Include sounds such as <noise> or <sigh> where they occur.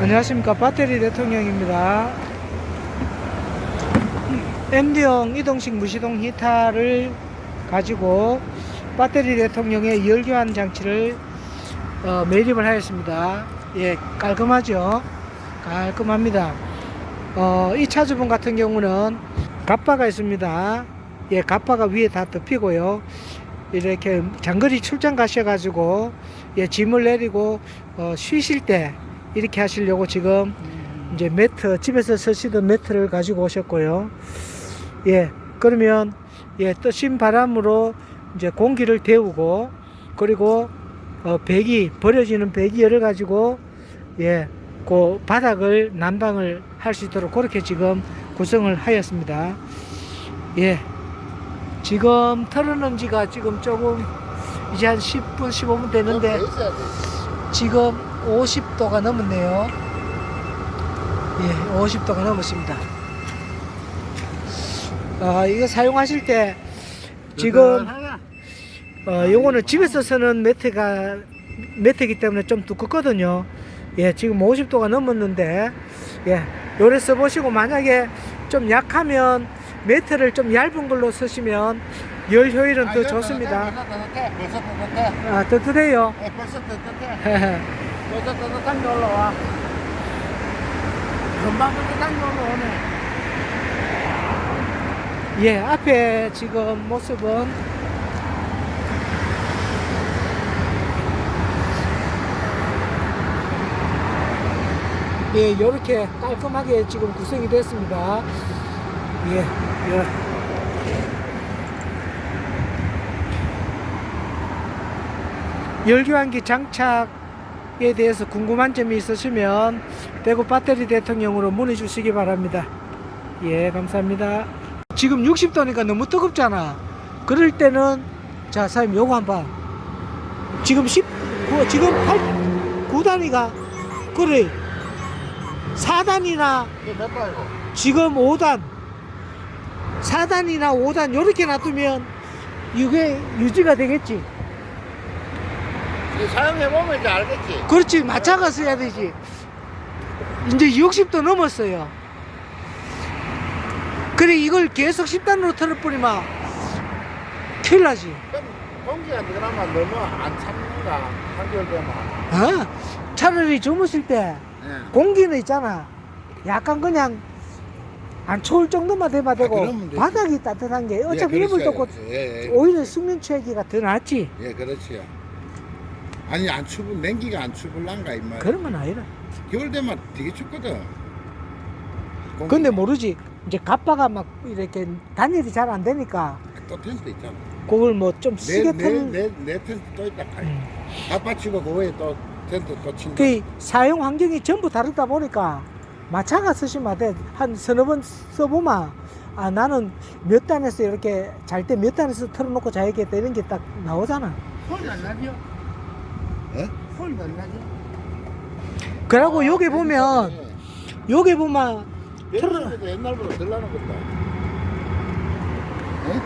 안녕하십니까. 배터리 대통령입니다. MD형 이동식 무시동 히타를 가지고 배터리 대통령의 열교환 장치를 어, 매립을 하였습니다. 예 깔끔하죠? 깔끔합니다. 어, 이 차주분 같은 경우는 갑바가 있습니다. 예 갑바가 위에 다 덮이고요. 이렇게 장거리 출장 가셔가지고 예 짐을 내리고 어, 쉬실 때 이렇게 하시려고 지금 이제 매트 집에서 쓰시던 매트를 가지고 오셨고요. 예, 그러면 예 뜨신 바람으로 이제 공기를 데우고 그리고 어, 배기 버려지는 배기열을 가지고 예, 그 바닥을 난방을 할 수 있도록 그렇게 지금 구성을 하였습니다. 예, 지금 털어놓은 지가 지금 조금 이제 한 10분 15분 되는데 있어야 돼. 지금 50도가 넘었네요. 예, 50도가 넘었습니다. 아, 이거 사용하실 때 지금 어, 요거는 집에서 쓰는 매트가 매트이기 때문에 좀 두껍거든요. 예, 지금 50도가 넘었는데 예, 요래 써보시고 만약에 좀 약하면 매트를 좀 얇은 걸로 쓰시면 열 효율은 더 좋습니다. 벌써 따뜻해. 아, 뜨뜻해요. 예, 벌써 따뜻해. <laughs> 벌써 따뜻한 게 올라와. 금방 따뜻한 게 올라오네. 예, 앞에 지금 모습은 예, 이렇게 깔끔하게 지금 구성이 됐습니다. 예, 예. 열교환기 장착에 대해서 궁금한 점이 있으시면 대구 배터리 대통령으로 문의 주시기 바랍니다. 예, 감사합니다. 지금 60도니까 너무 뜨겁잖아. 그럴 때는 자, 사장님 요거 한번 봐. 지금 10 구- 지금 8 9단위가 그래. 4단이나 이게 몇 도이고? 지금 5단 4단이나 5단 요렇게 놔두면 이게 유지가 되겠지. 사용해보면 이제 알겠지. 그렇지. 맞춰가 써야 되지. 이제 60도 넘었어요. 그래 이걸 계속 10단으로 틀어버리면 큰일 나지. 그럼 공기가 그나마 너무 안 찼는가? 한겨울 되면. 어? 차라리 주무실 때 예. 공기는 있잖아. 약간 그냥 안 추울 정도만 되면 되고 아, 그러면 되지. 바닥이 따뜻한 게 어차피 예, 이불 그렇죠. 덮고 예, 예. 오히려 숙면 취하기가 더 낫지. 예, 그렇지요. 아니 안 추부 냉기가 안 추불란가 이 말. 그런 건 아니라. 겨울 되면 되게 춥거든. 공기. 근데 모르지. 이제 갑바가 막 이렇게 단일이 잘 안 되니까 또 텐트 있잖아. 그걸 뭐좀 시계 틀. 내내내 텐트 또 있다. 음. 아빠 치고 그 외에 또 텐트 또 친다. 그 사용 환경이 전부 다르다 보니까 마차가 쓰시면 돼. 한 서너 번 써보면 아 나는 몇 단에서 이렇게 잘 때 몇 단에서 틀어놓고 자야겠다 이런 게 딱 나오잖아. 소리 안 나죠? 예? 소리가 안 나죠? 그러고 아, 여기 보면 여기 보면 옛날보다 옛날보다 덜 나는. 예?